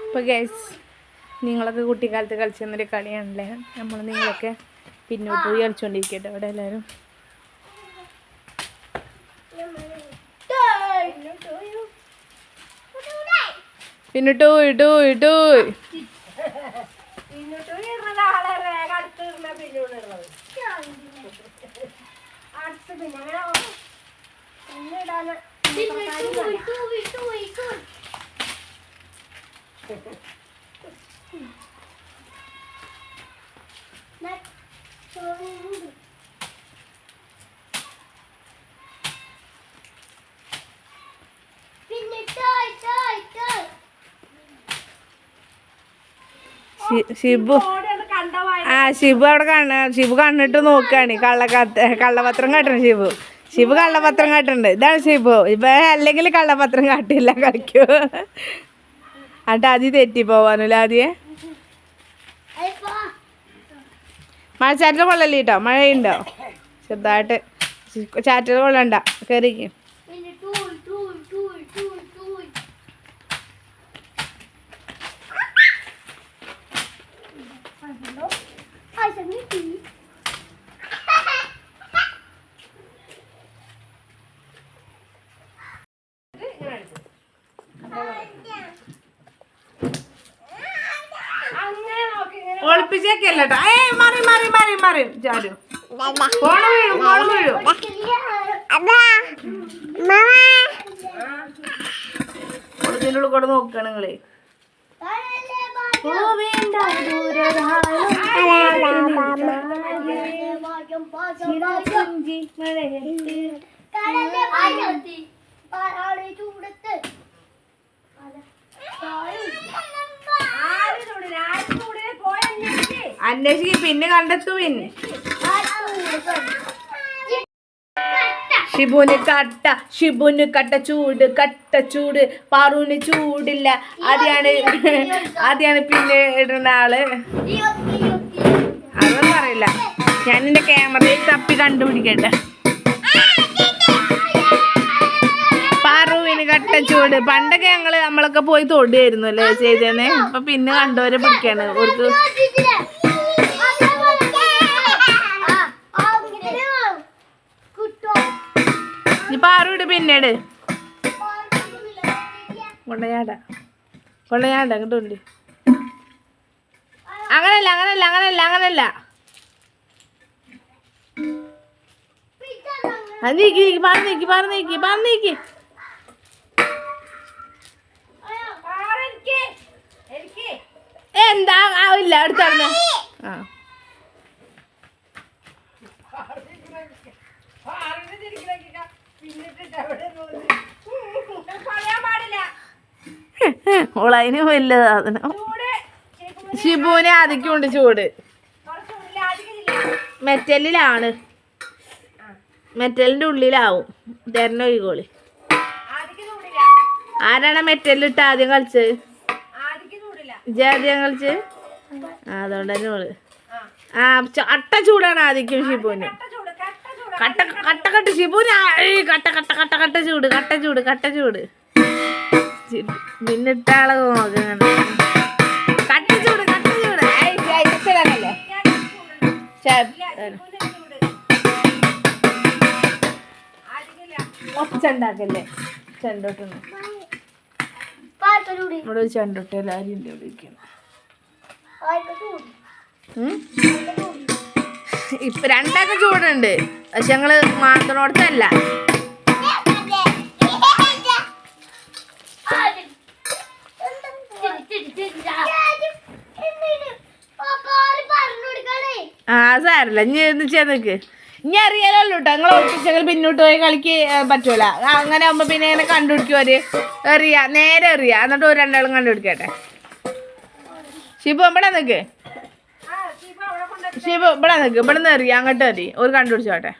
ഇപ്പൊ ഗൈസ് നിങ്ങളൊക്കെ കുട്ടിക്കാലത്ത് കളിച്ചിരുന്നൊരു കളിയാണല്ലേ? നമ്മൾ നിങ്ങളൊക്കെ പിന്നോട്ട് പോയി കളിച്ചോണ്ടിരിക്കട്ടെ അവിടെ എല്ലാവരും ഇട്ടു പിന്നോട്ട് ഇടുന്നത് ആളെ വേഗം അടുത്ത് ഇടുന്ന പിന്നോട്ട് ഇടുന്നത് അടുത്ത് പിന്നെ അങ്ങനെ പിന്നെ ഇടാന് ഷിബു ആ ഷിബു അവിടെ കാണ ഷിബു കണ്ണിട്ട് നോക്കാണ്. കള്ളക്കത്ത് കള്ളപത്രം കാട്ടണം ഷിബു ഷിബു കള്ളപത്രം കാട്ടുണ്ട്. ഇതാണ് ഷിബു ഇപ്പൊ അല്ലെങ്കിൽ കള്ളപത്രം കാട്ടില്ല കളിക്കൂ. എന്നിട്ട് ആദ്യം തെറ്റി പോവാനല്ലേ മഴ ചാറ്റൽ കൊള്ളല്ലേ കേട്ടോ മഴയുണ്ടോ? ചെറുതായിട്ട്. ചാറ്റൽ കൊള്ളണ്ട. കയറിക്ക് അങ്ങനെ നോക്കി ഇങ്ങനെ ഒളിപ്പിച്ചേക്കല്ല കേട്ടോ ഏ മറി മറി മറി മറി. ചാരു ഫോണ് വീഴും ഫോണ് വീഴും. ഉള്ളിൽ കൂടെ നോക്കുകയാണ് നിങ്ങൾ. ആര് മഴയത്ത്. ചൂടില്ല പോയ അന്വേഷിക്ക് പിന്നെ കണ്ടെത്തു പിന്നെ ഷിബുന് കട്ട ഷിബുന് കട്ട ചൂട് കട്ട ചൂട് പാറുവിന് ചൂടില്ല. ആദ്യാണ് ആദ്യാണ് പിന്നെ ഇടുന്ന ആൾ. അതൊന്നും അറിയില്ല. ഞാൻ എന്റെ ക്യാമറയിൽ തപ്പി കണ്ടുപിടിക്കട്ടെ. പാറുവിന് കട്ട ചൂട്. പണ്ടൊക്കെ ഞങ്ങൾ നമ്മളൊക്കെ പോയി തൊടുകയായിരുന്നു അല്ലേ ചെയ്തേനെ അപ്പൊ പിന്നെ കണ്ടവരെ പിടിക്കാണ്. ഓർക്ക് പാറുവിട് പിന്നീട്. കൊണ്ടയാട കൊണ്ടയാട അങ്ങോട്ടുണ്ട് അങ്ങനല്ല അങ്ങനല്ല അങ്ങനല്ല അങ്ങനല്ല. അത് നീക്കി നീക്കി പാറ് നീക്കി പാറ് നീക്കി പാറ് എന്താ? ആവില്ല അടുത്തറിഞ്ഞ ആ. ഓളതിന് വലിയ സാധനം. ഷിബുവിനെ ആദിക്കുണ്ട് ചൂട്. മെറ്റലിലാണ്. മെറ്റലിന്റെ ഉള്ളിലാവും തരണ ആദിക്ക് ചൂടില്ല ആരാണ് മെറ്റലിട്ട് ആദ്യം കളിച്ചത് ഇജ്ജ് ആദ്യം കളിച്ച് ആ അതുകൊണ്ട് തന്നെ ഓൾ ആ അട്ട ചൂടാണ് ആദ്യം ഷിബുവിന് കട്ട കട്ട കട്ട ഷിബുവിന് ആ- കട്ട കട്ട കട്ട കട്ട ചൂട് കട്ട ചൂട് കട്ട ചൂട് ചി- പിന്നെ ഇട്ട ആളെ നോക്കണം കട്ട ചൂട് കട്ട ചൂട്? ചെ- ഒച്ച ഉണ്ടാക്കല്ലേ ചെണ്ടോട്ടുണ്ട് ഇവിടെ ഒരു ചെണ്ടോട്ട് എല്ലാവരും ഉണ്ട് ഇവിടെ ഇരിക്കണം? ഇപ്പൊ രണ്ടാക്ക ചൂടുണ്ട്. പക്ഷെ ഞങ്ങൾ മാന്തണോടത്തല്ല ആ സാരല്ല. ഇനി എന്ന് വെച്ചാൽ നിക്ക്. ഇനി അറിയാലോ കേട്ടോ നിങ്ങൾ ഒളിപ്പിച്ചെങ്കിൽ പിന്നോട്ട് പോയി കളിക്ക് പറ്റൂല. അങ്ങനെ ആകുമ്പോ പിന്നെ ഇങ്ങനെ കണ്ടുപിടിക്കും അവർ. നേരെ എറിയ. എന്നിട്ട് ഒരു രണ്ടാളും കണ്ടുപിടിക്കട്ടെ. ഷിബു ഇവിടെ കൊണ്ട് ഷിബു ഇവിടെ നിക്ക്. ഇവിടെ നിന്ന് എറിയ. അങ്ങോട്ട് എറി. ഒരു കണ്ടുപിടിച്ചോട്ടെ.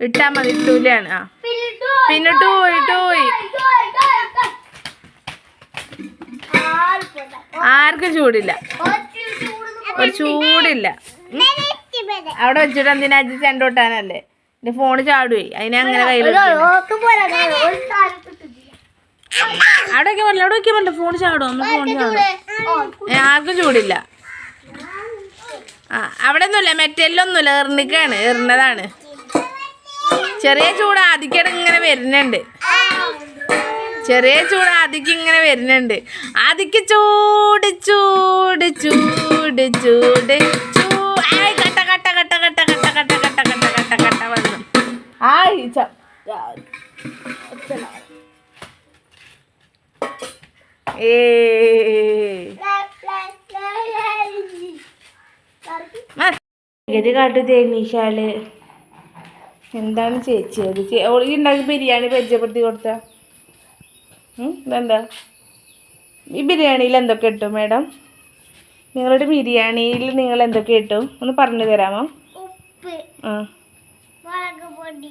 ഇട്ടാ മതി. ഇട്ടൂലാണ് ആ. പിന്നെ ടൂയി ടൂയി ആർക്കും ചൂടില്ല. ഒരു ചൂടില്ല. അവിടെ വെച്ചിട്ട് എന്തിനാ ചെണ്ടോട്ടാനല്ലേ എന്റെ ഫോണ് ചാടുവേ. അതിനെ അങ്ങനെ കയ്യിൽ അവിടെ ഒക്കെ അവിടെ ഒക്കെ പറ്റില്ല. ഫോൺ ചാടും ഒന്ന് ഫോൺ ചാടും. ആർക്കും ചൂടില്ല. ആ അവിടെ ഒന്നുമില്ല മെറ്റലിലൊന്നുമില്ല. എറിഞ്ഞിക്കാണ് എറിഞ്ഞതാണ്. ചെറിയ ചൂട് ആദ്യക്കടെ ഇങ്ങനെ വരുന്നുണ്ട്. ചെറിയ ചൂട് ആദ്യക്ക് ഇങ്ങനെ വരുന്നുണ്ട്. ആദ്യക്ക് ചൂട് ചൂട് ചൂട് ചൂട്. ആയ് ച ഏ. ഗതി കാട്ടു തേനീശാൽ എന്താണ് ചേച്ചി അത്? ഓളി ഉണ്ടാക്കി ബിരിയാണി പരിചയപ്പെടുത്തി കൊടുത്ത. ഇതെന്താ? ഈ ബിരിയാണിയിൽ എന്തൊക്കെ ഇട്ടു മാഡം? നിങ്ങളുടെ ബിരിയാണിയിൽ നിങ്ങൾ എന്തൊക്കെ ഇട്ടു? ഒന്ന് പറഞ്ഞു തരാമോ? ആ. മുളക് പൊടി.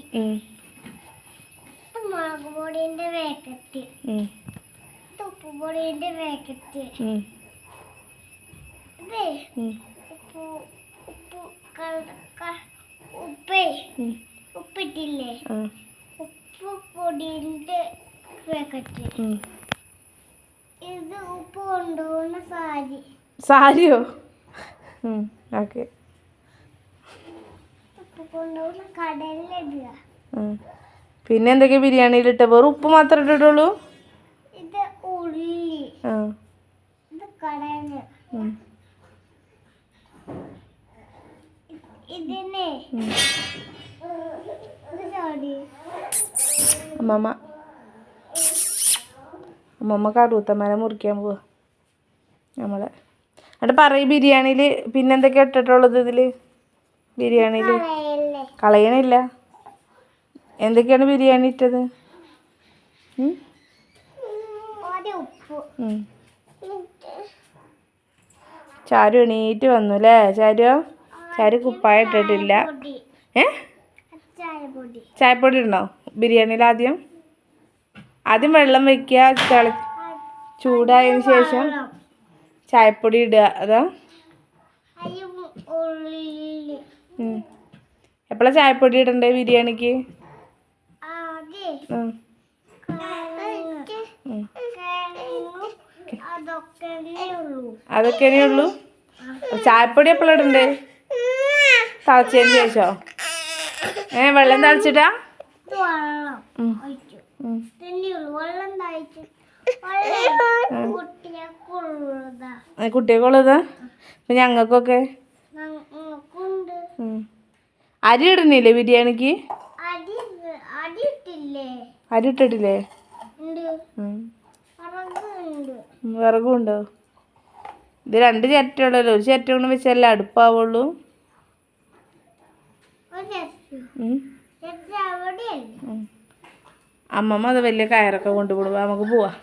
മുളക് പൊടിന്റെ വേക്കറ്റ് ഉപ്പുപൊടിന്റെ വേക്കറ്റ് ഇതേ ഉപ്പ് ഉപ്പ് ഉപ്പേ ഉപ്പിട്ടില്ലേ? ഉപ്പ് പൊടിന്റെ പാക്കറ്റ് ഇത് ഉപ്പ് കൊണ്ടുപോകുന്ന സാരി. സാരിയോ? ഓക്കെ. പിന്നെ എന്തൊക്കെയാ ബിരിയാണിയിൽ ഇട്ട വെറും ഉപ്പ് മാത്രം ഇട്ടിട്ടുള്ളൂ? അമ്മമ്മ. അമ്മമ്മ കടൂത്തമ്മനെ മുറിക്കാൻ പോവാ. നമ്മളെ. എന്നിട്ട് പറയും ബിരിയാണിയിൽ പിന്നെന്തൊക്കെയാ ഇട്ടിട്ടുള്ളത് ഇതിൽ ബിരിയാണിയിൽ കളയണില്ല. എന്തൊക്കെയാണ് ബിരിയാണി ഇട്ടത്? ഉം? ചാരു എണീറ്റ് വന്നു അല്ലേ ചാരു? ചാരു കുപ്പായ ഇട്ടിട്ടില്ല. ഏ? ചായപ്പൊടി. ഉണ്ടോ ഇടണോ? ബിരിയാണിയിൽ ആദ്യം? ആദ്യം വെള്ളം വെക്കുക തിള ചൂടായതിന് ശേഷം ചായപ്പൊടി ഇടുക. അതാ? ഉള്ളി എപ്പോഴാ ചായപ്പൊടി ഇടണ്ടേ ബിരിയാണിക്ക്? അതൊക്കെയേ ഉള്ളൂ. ചായപ്പൊടി എപ്പോഴും ഇടണ്ടേ? തളച്ചതിന് ശേഷോ? ഏ വെള്ളം തളിച്ചിട്ടാ? കുട്ടിയെ കൊള്ളുതാ ഞങ്ങൾക്കൊക്കെ? ഞങ്ങൾക്കുണ്ട്. അരി ഇടുന്നില്ലേ ബിരിയാണിക്ക്? അരി ഇട്ടിട്ടില്ലേ വിറകുണ്ടോ. ഇത് രണ്ട് ചിരട്ടയുള്ളല്ലോ. ഒരു ചിരട്ട കൊണ്ട് വെച്ചല്ലേ അടുപ്പാവുള്ളൂ. അമ്മമ്മ അത് വലിയ കയറൊക്കെ കൊണ്ടുപോകും. നമുക്ക് പോവാം.